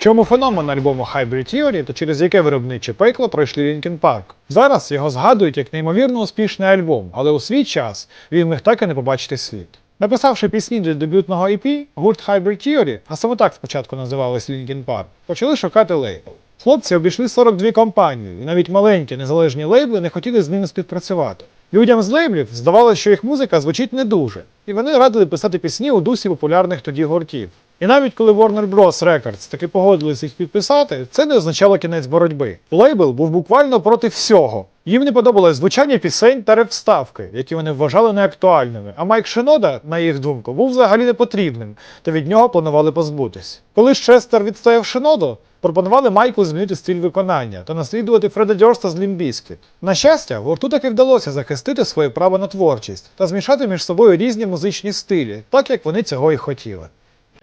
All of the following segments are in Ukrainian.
Чому феномен альбому Hybrid Theory та через яке виробниче пекло пройшли Linkin Park? Зараз його згадують як неймовірно успішний альбом, але у свій час він міг так і не побачити світ. Написавши пісні для дебютного EP, гурт Hybrid Theory, а саме так спочатку називалось Linkin Park, почали шукати лейбл. Хлопці обійшли 42 компанії, і навіть маленькі незалежні лейбли не хотіли з ними співпрацювати. Людям з лейблів здавалося, що їх музика звучить не дуже, і вони радили писати пісні у дусі популярних тоді гуртів. І навіть коли Warner Bros. Records таки погодились їх підписати, це не означало кінець боротьби. Лейбл був буквально проти всього. Їм не подобалось звучання пісень та реп-вставки, які вони вважали неактуальними. А Майк Шинода, на їх думку, був взагалі не потрібним, та від нього планували позбутись. Коли ж Честер відстояв Шиноду, пропонували Майку змінити стиль виконання та наслідувати Фреда Дьорста з Лімбіскіт. На щастя, гурту таки вдалося захистити своє право на творчість та змішати між собою різні музичні стилі, так як вони цього і хотіли.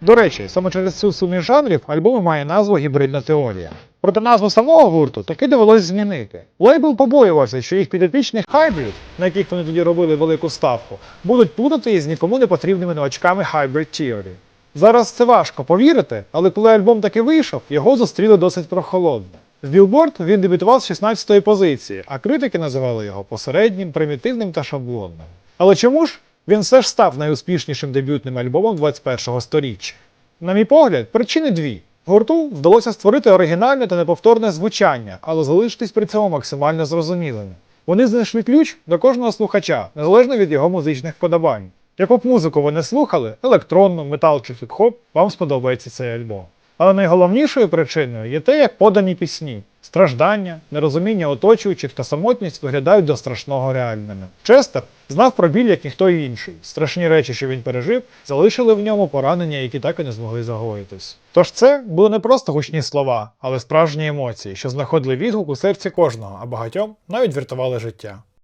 До речі, саме через цю суміш жанрів альбом має назву Гібридна теорія. Проте назву самого гурту таки довелось змінити. Лейбл побоювався, що їх підопічних Hybrid, на яких вони тоді робили велику ставку, будуть плутати із нікому не потрібними новачками Hybrid Theory. Зараз це важко повірити, але коли альбом таки вийшов, його зустріли досить прохолодно. В Billboard він дебютував з 16-ї позиції, а критики називали його посереднім, примітивним та шаблонним. Але чому ж він все ж став найуспішнішим дебютним альбомом 21-го сторіччя? На мій погляд, причини дві. Гурту вдалося створити оригінальне та неповторне звучання, але залишитись при цьому максимально зрозумілими. Вони знайшли ключ до кожного слухача, незалежно від його музичних вподобань. Яку б музику ви не слухали, електронну, метал чи хіп-хоп, вам сподобається цей альбом. Але найголовнішою причиною є те, як подані пісні. Страждання, нерозуміння оточуючих та самотність виглядають до страшного реальними. Честер знав про біль, як ніхто інший. Страшні речі, що він пережив, залишили в ньому поранення, які так і не змогли загоїтись. Тож це були не просто гучні слова, але справжні емоції, що знаходили відгук у серці кожного, а багатьом навіть врятували життя.